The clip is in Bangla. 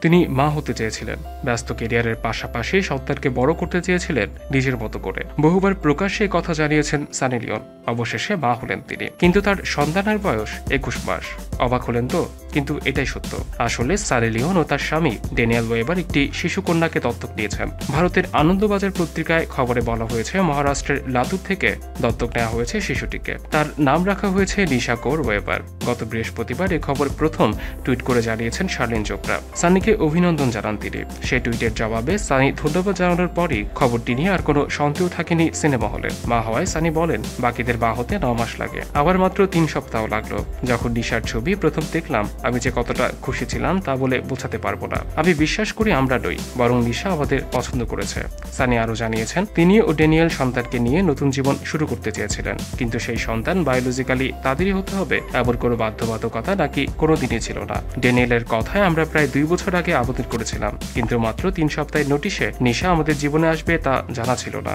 তিনি মা হতে চেয়েছিলেন। ব্যস্ত কেরিয়ারের পাশাপাশি সন্তানকে বড় করতে চেয়েছিলেন নিজের মতো করে। বহুবার প্রকাশ্যে কথা জানিয়েছেন সানি লিওন। অবশেষে মা হলেন তিনি। কিন্তু তার সন্তানের বয়স একুশ মাস। অবাক হলেন তো, কিন্তু এটাই সত্য। আসলে সানি লিওন ও তার স্বামী ড্যানিয়েল ওয়েবার একটি শিশু কন্যাকে দত্তক নিয়েছেন। ভারতের আনন্দবাজার পত্রিকায় খবরে বলা হয়েছে, মহারাষ্ট্রের লাতুর থেকে দত্তক নেওয়া হয়েছে শিশুটিকে। তার নাম রাখা হয়েছে নিশা কৌর ওয়েবার। গত বৃহস্পতিবার এ খবর প্রথম টুইট করে জানিয়েছেন শার্লিন চোপড়া। সানিকে অভিনন্দন জানান তিনি। সেই টুইটের জবাবে, সানি ধন্যবাদ জানানোর পরই খবরটি নিয়ে আর কোনো সন্দেহ থাকেনি সিনেমা হলে। মা হওয়ায় সানি বলেন, বাকিদের বা হতে ন মাস লাগে। আবার মাত্র তিন সপ্তাহ লাগল। যখন নিশার ছবি প্রথম দেখলাম, আমি যে কতটা খুশি ছিলাম তা বলে বোঝাতে পারব না। আমি বিশ্বাস করি আমরা নই, বরং নিশা আমাদের পছন্দ করেছে। সানি আরও জানিয়েছেন, তিনি ও ড্যানিয়েল সন্তানকে নিয়ে নতুন জীবন শুরু করতে চেয়েছিলেন। কিন্তু সেই সন্তান বায়োলজিক্যালি তাদেরই হতে হবে, এমন কোনো বাধ্যবাধকতা নাকি কোনোদিনই ছিল না। ড্যানিয়েলের কথায় আমরা প্রায় দুই বছর আগে আবেদন করেছিলাম, কিন্তু মাত্র তিন সপ্তাহের নোটিশে নিশা আমাদের জীবনে আসবে তা জানা ছিল না।